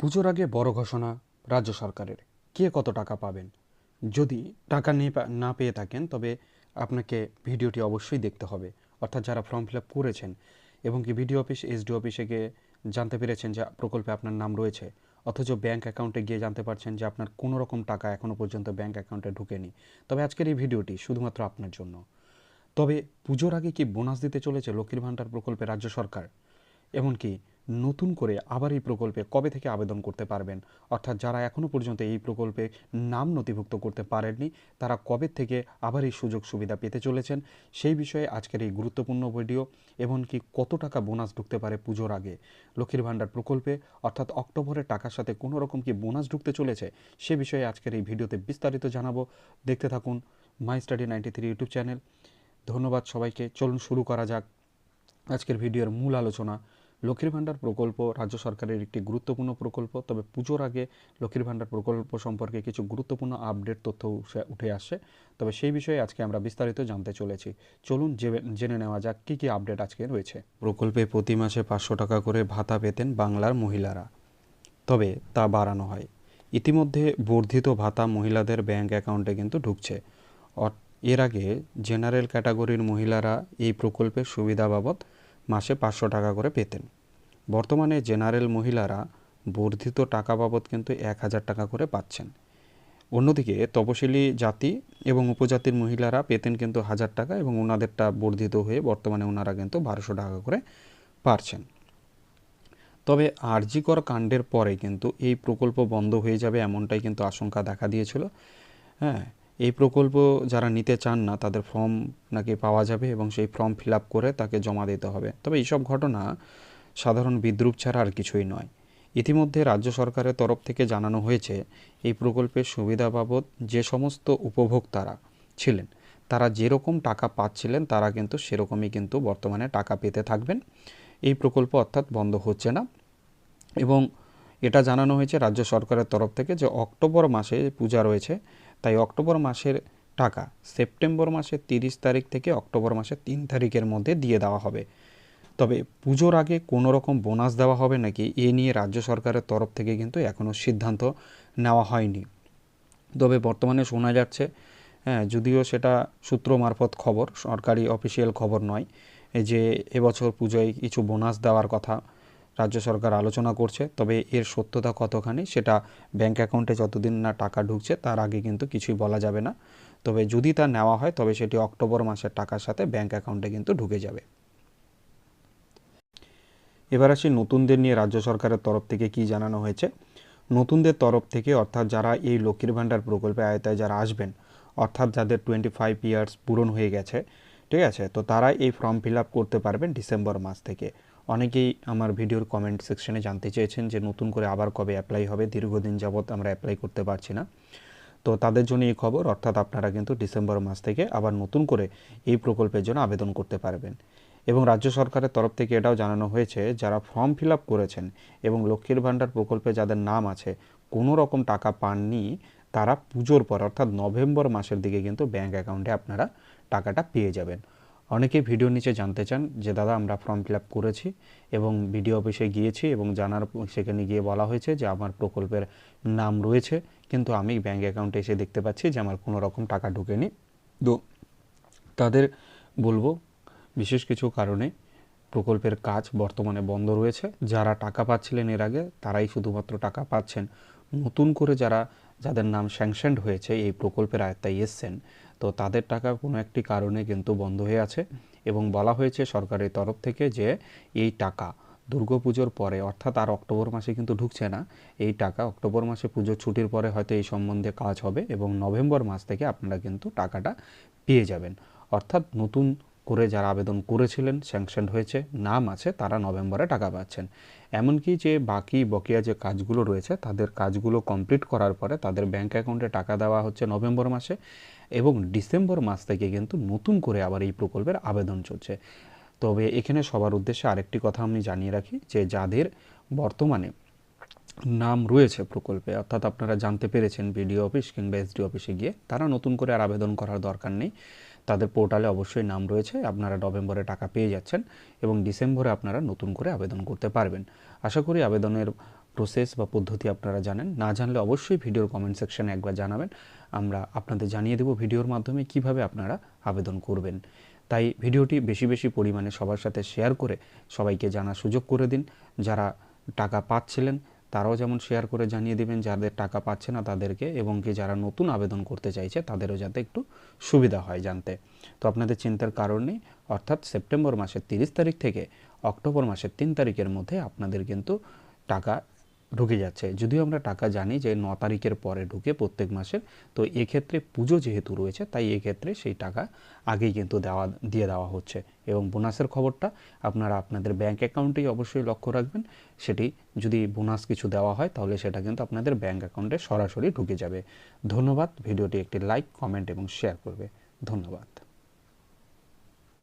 পুজোর আগে বড় ঘোষণা রাজ্য সরকারের। কে কত টাকা পাবেন? যদি টাকা নিয়ে না পেয়ে থাকেন, তবে আপনাকে ভিডিওটি অবশ্যই দেখতে হবে। অর্থাৎ যারা ফর্ম ফিল আপ করেছেন এবং কি ভিডিও অফিস এসডি অফিসে গিয়ে জানতে পেরেছেন যে প্রকল্পে আপনার নাম রয়েছে, অথচ ব্যাংক অ্যাকাউন্টে গিয়ে জানতে পারছেন যে আপনার কোনো রকম টাকা এখনও পর্যন্ত ব্যাংক অ্যাকাউন্টে ঢুকেনি। তবে আজকের এই ভিডিওটি শুধুমাত্র আপনার জন্য। তবে পুজোর আগে কি বোনাস দিতে চলেছে লক্ষ্মীর ভাণ্ডার প্রকল্পে রাজ্য সরকার? এমনকি নতুন করে আবার এই প্রকল্পে কবে থেকে আবেদন করতে পারবেন? অর্থাৎ যারা এখনও পর্যন্ত এই প্রকল্পে নাম নথিভুক্ত করতে পারেননি, তারা কবে থেকে আবার এই সুযোগ সুবিধা পেতে চলেছেন? সেই বিষয়ে আজকের এই গুরুত্বপূর্ণ ভিডিও, এমনকি কত টাকা বোনাস ঢুকতে পারে পুজোর আগে? লক্ষ্মীর ভাণ্ডার প্রকল্পে, অর্থাৎ অক্টোবরের টাকার সাথে কোনো রকম কি বোনাস ঢুকতে চলেছে? সে বিষয়ে আজকের এই ভিডিওতে বিস্তারিত জানাব। দেখতে থাকুন my study ninety three YouTube channel. ধন্যবাদ সবাইকে। চলুন শুরু করা যাক। আজকের ভিডিওর মূল আলোচনা। লক্ষ্মীর ভাণ্ডার প্রকল্প রাজ্য সরকারের একটি গুরুত্বপূর্ণ প্রকল্প। তবে পুজোর আগে লক্ষ্মীর ভাণ্ডার প্রকল্প সম্পর্কে কিছু গুরুত্বপূর্ণ আপডেট তথ্য উঠে- আসছে তবে সেই বিষয়ে আজকে আমরা বিস্তারিত জানতে চলেছি। চলুন জেনে নেওয়া যাক কী কী আপডেট আজকে রয়েছে। প্রকল্পে প্রতি মাসে পাঁচশো টাকা করে ভাতা পেতেন বাংলার মহিলারা। তবে তা বাড়ানো হয়। ইতিমধ্যে বর্ধিত ভাতা মহিলাদের ব্যাংক অ্যাকাউন্টে কিন্তু ঢুকছে। এর আগে জেনারেল ক্যাটাগরির মহিলারা এই প্রকল্পের সুবিধা বাবদ মাসে পাঁচশো টাকা করে পেতেন। বর্তমানে জেনারেল মহিলারা বর্ধিত টাকা বাবদ কিন্তু এক হাজার টাকা করে পাচ্ছেন। অন্যদিকে তপশিলি জাতি এবং উপজাতির মহিলারা পেতেন কিন্তু হাজার টাকা এবং ওনাদেরটা বর্ধিত হয়ে বর্তমানে ওনারা কিন্তু বারোশো টাকা করে পারছেন। তবে আরজিকর কাণ্ডের পরে কিন্তু এই প্রকল্প বন্ধ হয়ে যাবে এমনটাই কিন্তু আশঙ্কা দেখা দিয়েছিল। হ্যাঁ এই প্রকল্প যারা নিতে চান না, তাদের ফর্ম নাকি পাওয়া যাবে এবং সেই ফর্ম ফিল করে তাকে জমা দিতে হবে। তবে এইসব ঘটনা সাধারণ বিদ্রুপ ছাড়া আর কিছুই নয়। ইতিমধ্যে রাজ্য সরকারের তরফ থেকে জানানো হয়েছে, এই প্রকল্পের সুবিধা বাবদ যে সমস্ত উপভোক্তারা ছিলেন, তারা যেরকম টাকা পাচ্ছিলেন, তারা কিন্তু সেরকমই কিন্তু বর্তমানে টাকা পেতে থাকবেন। এই প্রকল্প অর্থাৎ বন্ধ হচ্ছে না এবং এটা জানানো হয়েছে রাজ্য সরকারের তরফ থেকে যে অক্টোবর মাসে পূজা রয়েছে তাই অক্টোবর মাসের টাকা সেপ্টেম্বর মাসের তিরিশ তারিখ থেকে অক্টোবর মাসের তিন তারিখের মধ্যে দিয়ে দেওয়া হবে। তবে পুজোর আগে কোনো রকম বোনাস দেওয়া হবে নাকি এ নিয়ে রাজ্য সরকারের তরফ থেকে কিন্তু এখনও সিদ্ধান্ত নেওয়া হয়নি। তবে বর্তমানে শোনা যাচ্ছে হ্যাঁ যদিও সেটা সূত্র মারফত খবর, সরকারি অফিসিয়াল খবর নয়, যে এবছর পুজোয় কিছু বোনাস দেওয়ার কথা রাজ্য সরকার আলোচনা করছে, তবে এর সত্যতা কতখানি সেটা ব্যাংক অ্যাকাউন্টে যতদিন না টাকা ঢুকছে তার আগে কিন্তু কিছুই বলা যাবে না। তবে যদি তা নেওয়া হয়, তবে সেটি অক্টোবর মাসের টাকার সাথে ব্যাংক অ্যাকাউন্টে কিন্তু ঢুকে যাবে। এবার আসি নতুনদের নিয়ে রাজ্য সরকারের তরফ থেকে কি জানানো হয়েছে। নতুনদের তরফ থেকে অর্থাৎ যারা এই লক্ষ্মীর ভাণ্ডার প্রকল্পে আয়তায় যারা আসবেন, অর্থাৎ যাদের টোয়েন্টি ফাইভ ইয়ার্স পূরণ হয়ে গেছে, ঠিক আছে? তো তারা এই ফর্ম ফিল আপ করতে পারবেন ডিসেম্বর মাস থেকে। অনেকেই আমার ভিডিওর কমেন্ট সেকশনে জানতে চেয়েছেন যে নতুন করে আবার কবে অ্যাপ্লাই হবে? দীর্ঘদিন যাবৎ আমরা অ্যাপ্লাই করতে পারছি না। তো তাদের জন্য এই খবর, অর্থাৎ আপনারা কিন্তু ডিসেম্বর মাস থেকে আবার নতুন করে এই প্রকল্পের জন্য আবেদন করতে পারবেন। এবং রাজ্য সরকারের তরফ থেকে এটাও জানানো হয়েছে, যারা ফর্ম ফিল করেছেন এবং লক্ষ্মীর ভাণ্ডার প্রকল্পে যাদের নাম আছে, কোনো রকম টাকা পাননি, তারা পুজোর পর, অর্থাৎ নভেম্বর মাসের দিকে কিন্তু ব্যাঙ্ক অ্যাকাউন্টে আপনারা টাকাটা পেয়ে যাবেন। অনেকেই ভিডিও নিচে জানতে চান যে, দাদা, আমরা ফর্ম ফিল করেছি এবং বিডিও অফিসে গিয়েছি এবং জানার সেখানে গিয়ে বলা হয়েছে যে, আমার প্রকল্পের নাম রয়েছে, কিন্তু আমি ব্যাঙ্ক অ্যাকাউন্টে এসে দেখতে পাচ্ছি যে, আমার কোনো রকম টাকা ঢুকেনি। তো তাদের বলব, বিশেষ কিছু কারণে প্রকল্পের কাজ বর্তমানে বন্ধ রয়েছে। যারা টাকা পাচ্ছিলেন এর আগে, তারাই শুধুমাত্র টাকা পাচ্ছেন। নতুন করে যারা, যাদের নাম স্যাংশনড হয়েছে, এই প্রকল্পের আয়ত্তায় এসছেন তো তাদের টাকা কোনো একটি কারণে কিন্তু বন্ধ হয়ে আছে এবং বলা হয়েছে সরকারের তরফ থেকে যে এই টাকা দুর্গাপুজোর পরে, অর্থাৎ আর অক্টোবর মাসে কিন্তু ঢুকছে না, এই টাকা অক্টোবর মাসে পুজো ছুটির পরে হয়তো এই সম্বন্ধে কাজ হবে এবং নভেম্বর মাস থেকে আপনারা কিন্তু টাকাটা পেয়ে যাবেন। অর্থাৎ নতুন করে যারা আবেদন করেছিলেন স্যাংশন হয়েছে, নাম আছে, তারা নভেম্বরে টাকা পাচ্ছেন। এমনকি যে বাকি বকেয়া যে কাজগুলো রয়েছে, তাদের কাজগুলো কমপ্লিট করার পরে তাদের ব্যাঙ্ক অ্যাকাউন্টে টাকা দেওয়া হচ্ছে নভেম্বর মাসে এবং ডিসেম্বর মাস থেকে কিন্তু নতুন করে আবার এই প্রকল্পের আবেদন চলছে। তবে এখানে সবার উদ্দেশ্যে আরেকটি কথা আমি জানিয়ে রাখি, যে যাদের বর্তমানে নাম রয়েছে প্রকল্পে, অর্থাৎ আপনারা জানতে পেরেছেন বিডিও অফিস কিংবা এসডি অফিসে গিয়ে, তারা নতুন করে আর আবেদন করার দরকার নেই। তাদের পোর্টালে অবশ্যই নাম রয়েছে, আপনারা নভেম্বরে টাকা পেয়ে যাচ্ছেন এবং ডিসেম্বরে আপনারা নতুন করে আবেদন করতে পারবেন। আশা করি আবেদনের প্রসেস বা পদ্ধতি আপনারা জানেন। না জানলে অবশ্যই ভিডিওর কমেন্ট সেকশনে একবার জানাবেন। আমরা আপনাদের জানিয়ে দেব ভিডিওর মাধ্যমে কীভাবে আপনারা আবেদন করবেন। তাই ভিডিওটি বেশি বেশি পরিমাণে সবার সাথে শেয়ার করে সবাইকে জানার সুযোগ করে দিন। যারা টাকা পাচ্ছিলেন তারাও যেমন শেয়ার করে জানিয়ে দেবেন, যাদের টাকা পাচ্ছে না তাদেরকে এবং কি যারা নতুন আবেদন করতে চাইছে তাদেরও যাতে একটু সুবিধা হয় জানতে। তো আপনাদের চিন্তার কারণ নেই, অর্থাৎ সেপ্টেম্বর মাসের তিরিশ তারিখ থেকে অক্টোবর মাসের তিন তারিখের মধ্যে আপনাদের কিন্তু টাকা ঢুকে যাচ্ছে। যদিও আমরা টাকা জানি যে ন তারিখের পরে ঢুকে প্রত্যেক মাসের, তো এক্ষেত্রে পুজো যেহেতু রয়েছে, তাই এক্ষেত্রে সেই টাকা আগেই কিন্তু দেওয়া, দিয়ে দেওয়া হচ্ছে। এবং বোনাসের খবরটা আপনারা আপনাদের ব্যাঙ্ক অ্যাকাউন্টেই অবশ্যই লক্ষ্য রাখবেন। সেটি যদি বোনাস কিছু দেওয়া হয়, তাহলে সেটা কিন্তু আপনাদের ব্যাঙ্ক অ্যাকাউন্টে সরাসরি ঢুকে যাবে। ধন্যবাদ। ভিডিওটি একটি লাইক কমেন্ট এবং শেয়ার করবে। ধন্যবাদ।